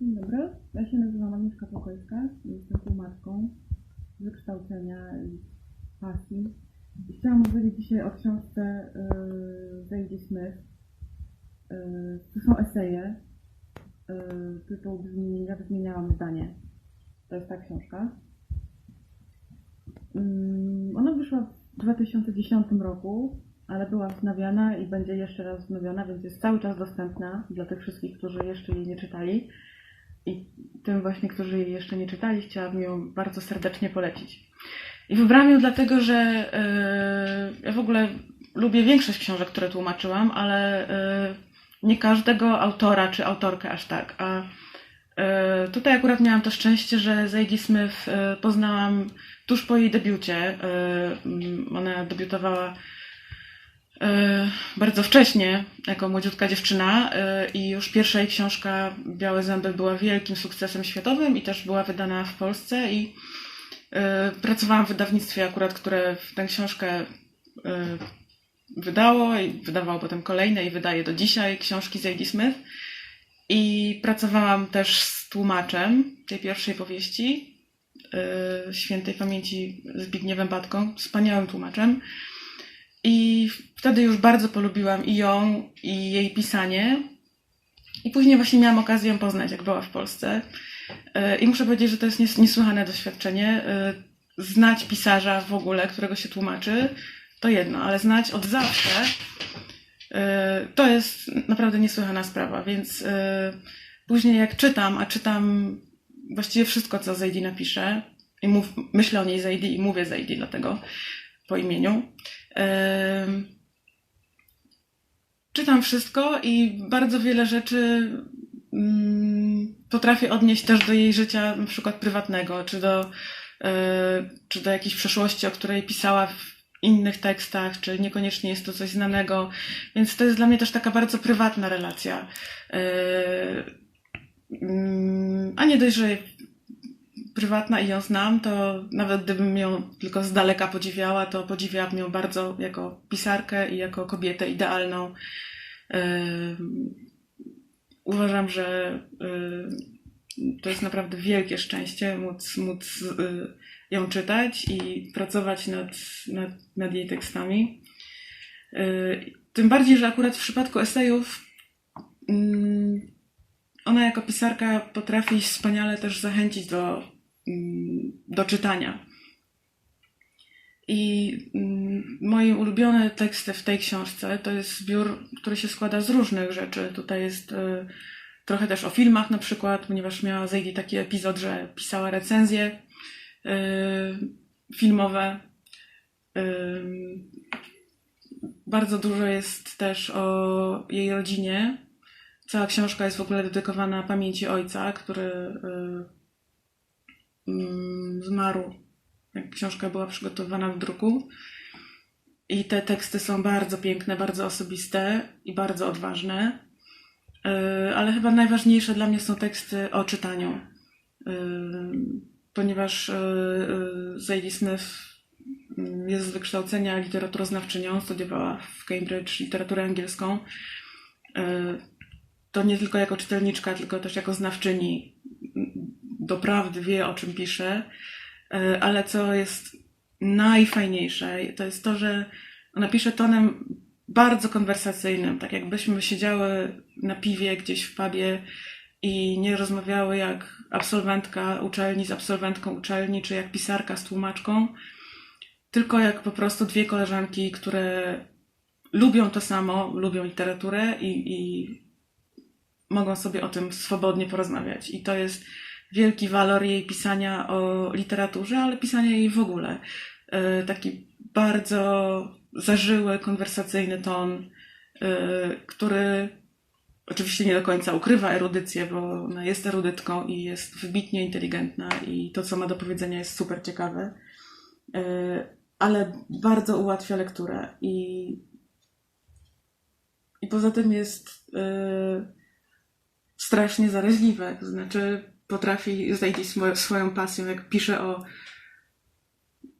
Dzień dobry, ja się nazywam Agnieszka Pokojska, jestem tłumaczką z wykształcenia i pasji. I chciałam powiedzieć dzisiaj o książce yy, Zadie Smith. Yy, to są eseje. Yy, tytuł brzmi Jak zmieniałam zdanie. To jest ta książka. Yy, ona wyszła w 2010 roku, ale była wznawiana i będzie jeszcze raz wznowiona, więc jest cały czas dostępna dla tych wszystkich, którzy jeszcze jej nie czytali. I tym właśnie, którzy jej jeszcze nie czytali, chciałabym ją bardzo serdecznie polecić. I wybrałam ją dlatego, że yy, ja w ogóle lubię większość książek, które tłumaczyłam, ale yy, nie każdego autora czy autorkę aż tak. A yy, tutaj akurat miałam to szczęście, że Zadie Smith poznałam tuż po jej debiucie. Ona debiutowała bardzo wcześnie, jako młodziutka dziewczyna e, i już pierwsza jej książka Białe Zęby była wielkim sukcesem światowym i też była wydana w Polsce i e, pracowałam w wydawnictwie akurat, które tę książkę e, wydało i wydawało potem kolejne i wydaje do dzisiaj książki Zadie Smith i pracowałam też z tłumaczem tej pierwszej powieści e, świętej pamięci Zbigniewem Batką, wspaniałym tłumaczem. I wtedy już bardzo polubiłam i ją, i jej pisanie. I później właśnie miałam okazję ją poznać, jak była w Polsce. E, I muszę powiedzieć, że to jest nies- niesłychane doświadczenie. E, Znać pisarza w ogóle, którego się tłumaczy, to jedno, ale znać od zawsze, e, to jest naprawdę niesłychana sprawa. Więc później jak czytam, a czytam właściwie wszystko, co Zaidi napisze, i mów, myślę o niej Zaidi i mówię Zaidi dlatego po imieniu, Czytam wszystko i bardzo wiele rzeczy mm, potrafię odnieść też do jej życia, na przykład prywatnego, czy do, e, czy do jakiejś przeszłości, o której pisała w innych tekstach, czy niekoniecznie jest to coś znanego. Więc to jest dla mnie też taka bardzo prywatna relacja. E, mm, A nie dość, że prywatna i ją znam, to nawet gdybym ją tylko z daleka podziwiała, to podziwiałabym ją bardzo jako pisarkę i jako kobietę idealną. Uważam, że y, to jest naprawdę wielkie szczęście móc, móc y, ją czytać i pracować nad, nad, nad jej tekstami. Y, Tym bardziej, że akurat w przypadku esejów mm, ona jako pisarka potrafi wspaniale też zachęcić do, do czytania. I mm, moje ulubione teksty w tej książce to jest zbiór, który się składa z różnych rzeczy. Tutaj jest e, trochę też o filmach na przykład, ponieważ miała Zadie taki epizod, że pisała recenzje e, filmowe. Ym, Bardzo dużo jest też o jej rodzinie. Cała książka jest w ogóle dedykowana pamięci ojca, który zmarł, jak książka była przygotowana w druku. I te teksty są bardzo piękne, bardzo osobiste i bardzo odważne. Y, Ale chyba najważniejsze dla mnie są teksty o czytaniu. Y, Ponieważ y, Zadie Smith mm, jest z wykształcenia literaturoznawczynią, studiowała w Cambridge literaturę angielską. To nie tylko jako czytelniczka, tylko też jako znawczyni doprawdy wie, o czym pisze. Y, Ale co jest najfajniejsze, to jest to, że ona pisze tonem bardzo konwersacyjnym, tak jakbyśmy siedziały na piwie gdzieś w pubie i nie rozmawiały jak absolwentka uczelni z absolwentką uczelni, czy jak pisarka z tłumaczką, tylko jak po prostu dwie koleżanki, które lubią to samo, lubią literaturę i, i mogą sobie o tym swobodnie porozmawiać. I to jest wielki walor jej pisania o literaturze, ale pisania jej w ogóle. E, Taki bardzo zażyły, konwersacyjny ton, e, który oczywiście nie do końca ukrywa erudycję, bo ona jest erudytką i jest wybitnie inteligentna i to, co ma do powiedzenia jest super ciekawe, E, ale bardzo ułatwia lekturę i, i poza tym jest strasznie zaraźliwe, to znaczy potrafi swo- swoją pasją, jak pisze o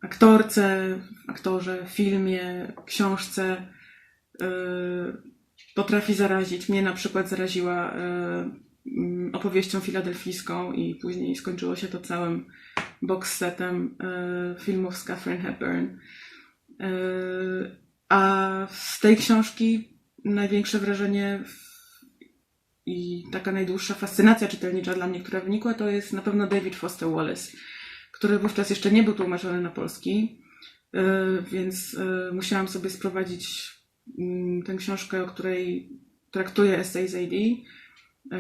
aktorce, aktorze, filmie, książce, yy, potrafi zarazić. Mnie na przykład zaraziła yy, mm, opowieścią filadelfijską i później skończyło się to całym box setem e, filmów z Catherine Hepburn. A z tej książki największe wrażenie i taka najdłuższa fascynacja czytelnicza dla mnie, która wynikła, to jest na pewno David Foster Wallace, który wówczas jeszcze nie był tłumaczony na polski, e, więc e, musiałam sobie sprowadzić mm, tę książkę, o której traktuje Essay Zadie, e,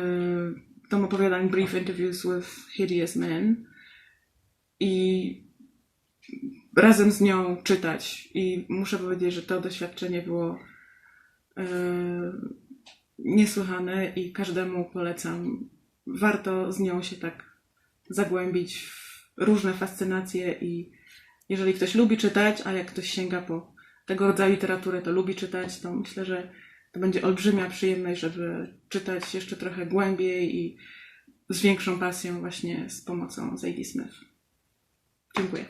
tom opowiadań Brief Interviews with Hideous Men i razem z nią czytać. I muszę powiedzieć, że to doświadczenie było niesłychane i każdemu polecam. Warto z nią się tak zagłębić w różne fascynacje i jeżeli ktoś lubi czytać, a jak ktoś sięga po tego rodzaju literaturę, to lubi czytać, to myślę, że to będzie olbrzymia przyjemność, żeby czytać jeszcze trochę głębiej i z większą pasją właśnie z pomocą Zadie Smith. Dziękuję.